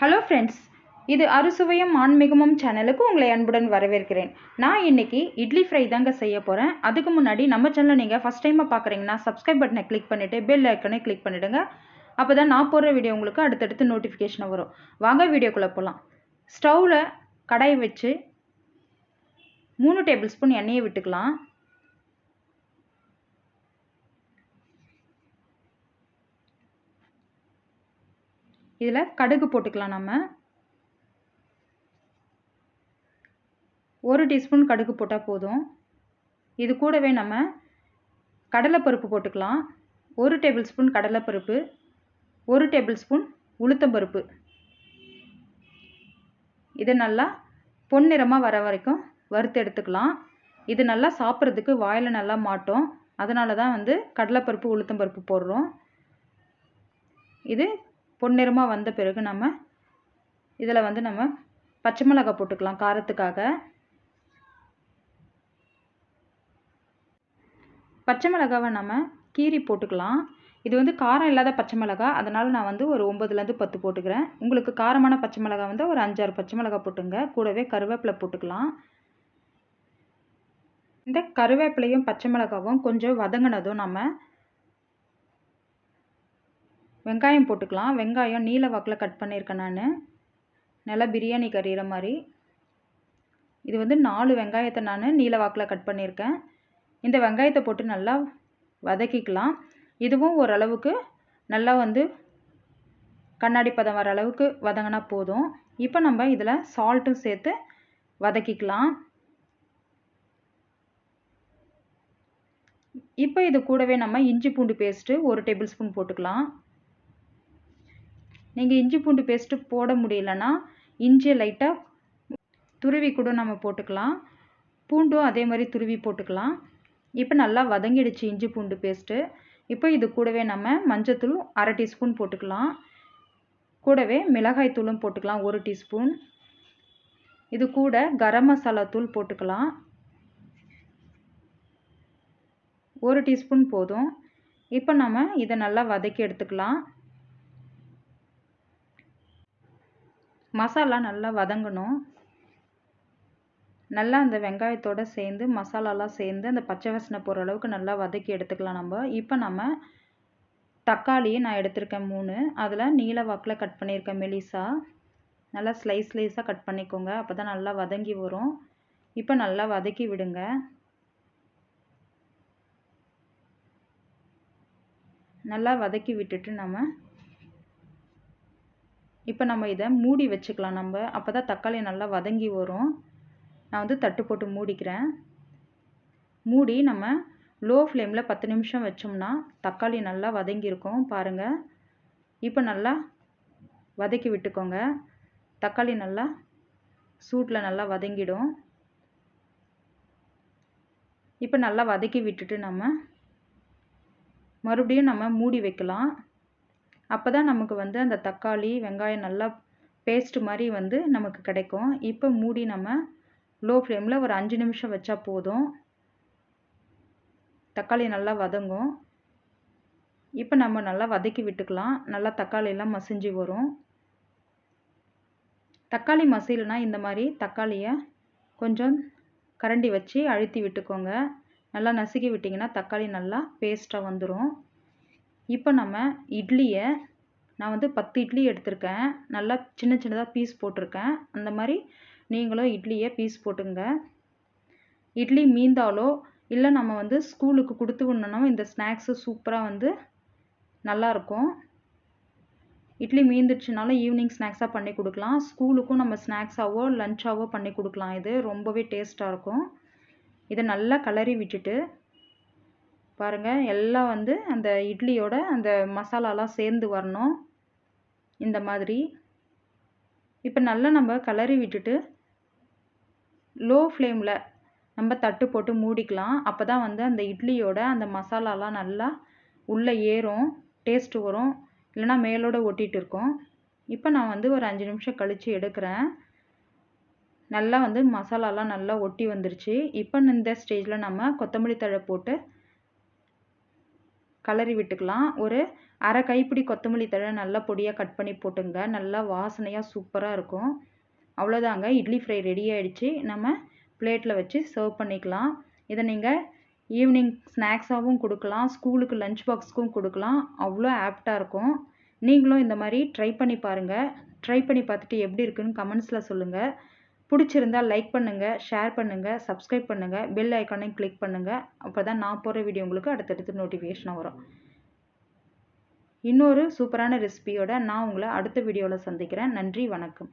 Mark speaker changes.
Speaker 1: Hello friends இது அறுசுவையும் ஆன்மீகமும் சேனலுக்கு உங்களை அன்புடன் வரவேற்கிறேன். நான் இன்னைக்கு இட்லி ஃப்ரை தாங்க செய்ய போகிறேன் அதுக்கு முன்னாடி நம்ம சேனலை நீங்கள் ஃபஸ்ட் டைமாக பார்க்குறீங்கன்னா சப்ஸ்கிரைப் பட்டனை கிளிக் பண்ணிவிட்டு பெல் ஐக்கனை கிளிக் பண்ணிவிடுங்க அப்போ தான் நான் போடுற வீடியோ உங்களுக்கு அடுத்தடுத்து நோட்டிஃபிகேஷன் வரும். வாங்க வீடியோக்குள்ளே போகலாம் ஸ்டவ்வில் கடாய் வச்சு மூணு டேபிள் ஸ்பூன் எண்ணெயை விட்டுக்கலாம். இதில் கடுகு போட்டுக்கலாம் நம்ம. ஒரு டீஸ்பூன் கடுகு போட்டால் போதும். இது கூடவே நம்ம கடலைப்பருப்பு போட்டுக்கலாம். ஒரு டேபிள் ஸ்பூன் கடலைப்பருப்பு ஒரு டேபிள் ஸ்பூன் உளுத்தம்பருப்பு. இது நல்லா பொன்னிறமாக வர வரைக்கும் வறுத்து எடுத்துக்கலாம். இது நல்லா சாப்பிட்றதுக்கு வாயில் நல்லா மாட்டோம். அதனால தான் வந்து கடலைப்பருப்பு உளுத்தம்பருப்பு போடுறோம். இது பொன்னிறமாக வந்த பிறகு நம்ம இதில் வந்து நம்ம பச்சை மிளகாய் போட்டுக்கலாம் காரத்துக்காக. பச்சை மிளகாவை நம்ம கீரி போட்டுக்கலாம். இது வந்து காரம் இல்லாத பச்சை மிளகா அதனால் நான் வந்து ஒரு ஒம்பதுலேருந்து பத்து போட்டுக்கிறேன். உங்களுக்கு காரமான பச்சை மிளகா வந்து ஒரு அஞ்சாறு பச்சை மிளகா போட்டுங்க. கூடவே கருவேப்பிலை போட்டுக்கலாம். இந்த கருவேப்பிலையும் பச்சை மிளகாவும் கொஞ்சம் வதங்கினதும் நம்ம வெங்காயம் போட்டுக்கலாம். வெங்காயம் நீல வாக்கில் கட் பண்ணியிருக்கேன் நான். நல்லா பிரியாணி கறிகிற மாதிரி. இது வந்து நாலு வெங்காயத்தை நான் நீல வாக்கில் கட் பண்ணியிருக்கேன் இந்த வெங்காயத்தை போட்டு நல்லா வதக்கிக்கலாம். இதுவும் ஓரளவுக்கு நல்லா வந்து கண்ணாடி பதம் வர அளவுக்கு வதங்கினா போதும். இப்போ நம்ம இதில் சால்ட்டும் சேர்த்து வதக்கிக்கலாம். இப்போ இது கூடவே நம்ம இஞ்சி பூண்டு பேஸ்ட்டு ஒரு டேபிள் ஸ்பூன் போட்டுக்கலாம். நீங்கள் இஞ்சி பூண்டு பேஸ்ட்டு போட முடியலன்னா இஞ்சியை லைட்டாக துருவி கூட நம்ம போட்டுக்கலாம். பூண்டும் அதே மாதிரி துருவி போட்டுக்கலாம். இப்போ நல்லா வதங்கிடுச்சு இஞ்சி பூண்டு பேஸ்ட்டு இப்போ இது கூடவே நம்ம மஞ்சத்தூள் அரை டீஸ்பூன் போட்டுக்கலாம். கூடவே மிளகாய் தூளும் போட்டுக்கலாம் ஒரு டீஸ்பூன். இது கூட கரம் மசாலா தூள் போட்டுக்கலாம். ஒரு டீஸ்பூன் போதும். இப்போ நம்ம இதை நல்லா வதக்கி எடுத்துக்கலாம். மசாலா நல்லா வதங்கணும். நல்லா அந்த வெங்காயத்தோடு சேர்ந்து மசாலாலாம் சேர்ந்து அந்த பச்சை வாசனை போகிற அளவுக்கு நல்லா வதக்கி எடுத்துக்கலாம் நம்ம. இப்போ நம்ம தக்காளியை நான் எடுத்திருக்கேன் மூணு. அதில் நீல வாக்கில் கட் பண்ணியிருக்கேன் மெலிசா. நல்லா ஸ்லைஸ் ஸ்லைஸாக கட் பண்ணிக்கோங்க. அப்போ தான் நல்லா வதங்கி வரும். இப்போ நல்லா வதக்கி விடுங்க. நல்லா வதக்கி விட்டுட்டு நம்ம இப்போ நம்ம இதை மூடி வச்சுக்கலாம் நம்ம. அப்போ தான் தக்காளி நல்லா வதங்கி வரும். நான் வந்து தட்டு போட்டு மூடிக்கிறேன். மூடி நம்ம லோ ஃப்ளேமில் பத்து நிமிஷம் வச்சோம்னா தக்காளி நல்லா வதங்கியிருக்கும் பாருங்கள் இப்போ நல்லா வதக்கி விட்டுக்கோங்க. தக்காளி நல்லா சூட்டில் நல்லா வதங்கிடும். இப்போ நல்லா வதக்கி விட்டுட்டு நம்ம மறுபடியும் நம்ம மூடி வைக்கலாம். அப்போ தான் நமக்கு வந்து அந்த தக்காளி வெங்காயம் நல்லா பேஸ்ட் மாதிரி வந்து நமக்கு கிடைக்கும். இப்போ மூடி நம்ம லோ ஃப்ளேமில் ஒரு அஞ்சு நிமிஷம் வச்சா போதும். தக்காளி நல்லா வதங்கும். இப்போ நம்ம நல்லா வதக்கி விட்டுக்கலாம். நல்லா தக்காளியெல்லாம் மசிஞ்சு வரும். தக்காளி மசியலைனா இந்த மாதிரி தக்காளியை கொஞ்சம் கரண்டி வச்சு அழுத்தி விட்டுக்கோங்க. நல்லா நசுக்கி விட்டிங்கன்னா தக்காளி நல்லா பேஸ்ட்டாக வந்துடும் இப்போ நம்ம இட்லியை நான் வந்து பத்து இட்லி எடுத்திருக்கேன். நல்லா சின்ன சின்னதாக பீஸ் போட்டிருக்கேன். அந்த மாதிரி நீங்களும் இட்லியை பீஸ் போட்டுங்க. இட்லி மீந்தாலோ இல்லை நம்ம வந்து ஸ்கூலுக்கு கொடுத்து விடணும் இந்த ஸ்நாக்ஸு சூப்பராக வந்து நல்லாயிருக்கும் இட்லி மீந்துடுச்சுனாலும் ஈவினிங் ஸ்நாக்ஸாக பண்ணி கொடுக்கலாம். ஸ்கூலுக்கும் நம்ம ஸ்நாக்ஸாவோ லஞ்சாவோ பண்ணி கொடுக்கலாம். இது ரொம்பவே டேஸ்ட்டாக இருக்கும். இதை நல்லா கலரி விட்டுட்டு பாருங்கள் எல்லாம் வந்து அந்த இட்லியோட அந்த மசாலாலாம் சேர்ந்து வரணும். இந்த மாதிரி. இப்போ நல்லா நம்ம கலரி விட்டுட்டு லோ ஃப்ளேமில் நம்ம தட்டு போட்டு மூடிக்கலாம். அப்போ தான் வந்து அந்த இட்லியோட அந்த மசாலாலாம் நல்லா உள்ளே ஏறும் டேஸ்ட்டு வரும். இல்லைனா மேலோட ஒட்டிகிட்டு இருக்கும். இப்போ நான் வந்து ஒரு அஞ்சு நிமிஷம் கழித்து எடுக்கிறேன். நல்லா வந்து மசாலாலாம் நல்லா ஒட்டி வந்துருச்சு. இப்போ இந்த ஸ்டேஜில் நம்ம கொத்தமல்லி தழை போட்டு கலரி விட்டுக்கலாம். ஒரு அரை கைப்பிடி கொத்தமல்லி தழை நல்லா பொடியாக கட் பண்ணி போட்டுங்க. நல்லா வாசனையாக சூப்பராக இருக்கும். அவ்வளோதாங்க இட்லி ஃப்ரை ரெடி ஆகிடுச்சு நம்ம பிளேட்டில் வச்சு சர்வ் பண்ணிக்கலாம். இதை நீங்கள் ஈவினிங் ஸ்நாக்ஸாகவும் கொடுக்கலாம். ஸ்கூலுக்கு லஞ்ச் பாக்ஸ்க்கும் கொடுக்கலாம். அவ்வளோ ஆப்டாக இருக்கும். நீங்களும் இந்த மாதிரி ட்ரை பண்ணி பாருங்கள் ட்ரை பண்ணி பார்த்துட்டு எப்படி இருக்குன்னு கமெண்ட்ஸில் சொல்லுங்கள் பிடிச்சிருந்தா லைக் பண்ணுங்கள் ஷேர் பண்ணுங்கள் சப்ஸ்கிரைப் பண்ணுங்கள் பெல் ஐக்கானையும் கிளிக் பண்ணுங்கள் அப்போ தான் நான் போகிற வீடியோ உங்களுக்கு அடுத்தடுத்து நோட்டிஃபிகேஷனாக வரும். இன்னொரு சூப்பரான ரெசிபியோட நான் உங்களை அடுத்த வீடியோவில் சந்திக்கிறேன். நன்றி வணக்கம்.